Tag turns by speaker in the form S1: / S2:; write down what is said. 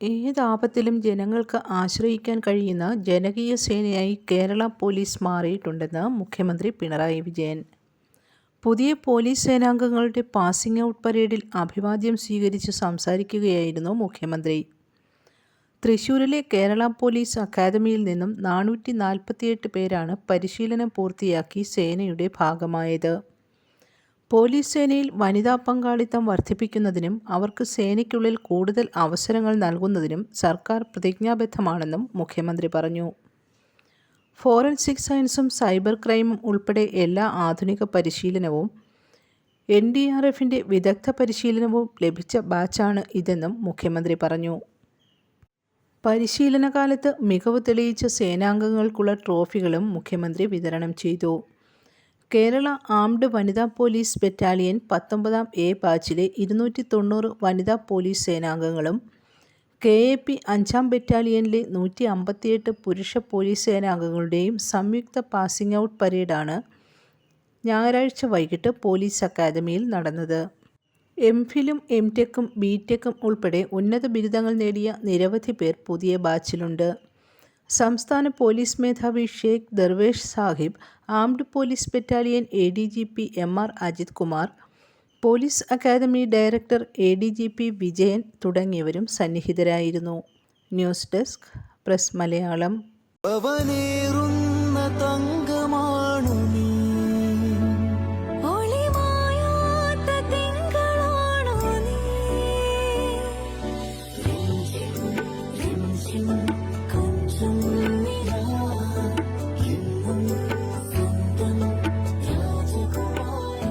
S1: ഏതാപത്തിലും ജനങ്ങൾക്ക് ആശ്രയിക്കാൻ കഴിയുന്ന ജനകീയ സേനയായി കേരള പോലീസ് മാറിയിട്ടുണ്ടെന്ന് മുഖ്യമന്ത്രി പിണറായി വിജയൻ. പുതിയ പോലീസ് സേനാംഗങ്ങളുടെ പാസിംഗ് ഔട്ട് പരേഡിൽ അഭിവാദ്യം സ്വീകരിച്ച് സംസാരിക്കുകയായിരുന്നു മുഖ്യമന്ത്രി. തൃശൂരിലെ കേരള പോലീസ് അക്കാദമിയിൽ നിന്നും നാനൂറ്റി നാൽപ്പത്തിയെട്ട് പേരാണ് പരിശീലനം പൂർത്തിയാക്കി സേനയുടെ ഭാഗമായത്. പോലീസ് സേനയിൽ വനിതാ പങ്കാളിത്തം വർദ്ധിപ്പിക്കുന്നതിനും അവർക്ക് സേനയ്ക്കുള്ളിൽ കൂടുതൽ അവസരങ്ങൾ നൽകുന്നതിനും സർക്കാർ പ്രതിജ്ഞാബദ്ധമാണെന്നും മുഖ്യമന്ത്രി പറഞ്ഞു. ഫോറൻസിക് സയൻസും സൈബർ ക്രൈമും ഉൾപ്പെടെ എല്ലാ ആധുനിക പരിശീലനവും എൻ. ഡി. ആർ. എഫിന്റെ വിദഗ്ധ പരിശീലനവും ലഭിച്ച ബാച്ചാണ് ഇതെന്നും മുഖ്യമന്ത്രി പറഞ്ഞു. പരിശീലനകാലത്ത് മികവ് തെളിയിച്ച സേനാംഗങ്ങൾക്കുള്ള ട്രോഫികളും മുഖ്യമന്ത്രി വിതരണം ചെയ്തു. കേരള ആംഡ് വനിതാ പോലീസ് ബറ്റാലിയൻ പത്തൊമ്പതാം എ ബാച്ചിലെ ഇരുന്നൂറ്റി തൊണ്ണൂറ് വനിതാ പോലീസ് സേനാംഗങ്ങളും കെ. എ. പി അഞ്ചാം ബറ്റാലിയനിലെ നൂറ്റി അമ്പത്തിയെട്ട് പുരുഷ പോലീസ് സേനാംഗങ്ങളുടെയും സംയുക്ത പാസിംഗ് ഔട്ട് പരേഡാണ് ഞായറാഴ്ച വൈകിട്ട് പോലീസ് അക്കാദമിയിൽ നടന്നത്. എംഫിലും ബി ടെക്കും ഉൾപ്പെടെ ഉന്നത ബിരുദങ്ങൾ നേടിയ നിരവധി പേർ പുതിയ ബാച്ചിലുണ്ട്. സംസ്ഥാന പോലീസ് മേധാവി Sheikh Darvesh Sahib, armed police battalion A. D. G. P M. R. Ajith Kumar, police academy director A. D. G. P Vijayan തുടങ്ങിയവരും സന്നിഹിതരായിരുന്നു. News desk press Malayalam
S2: തങ്കമാണു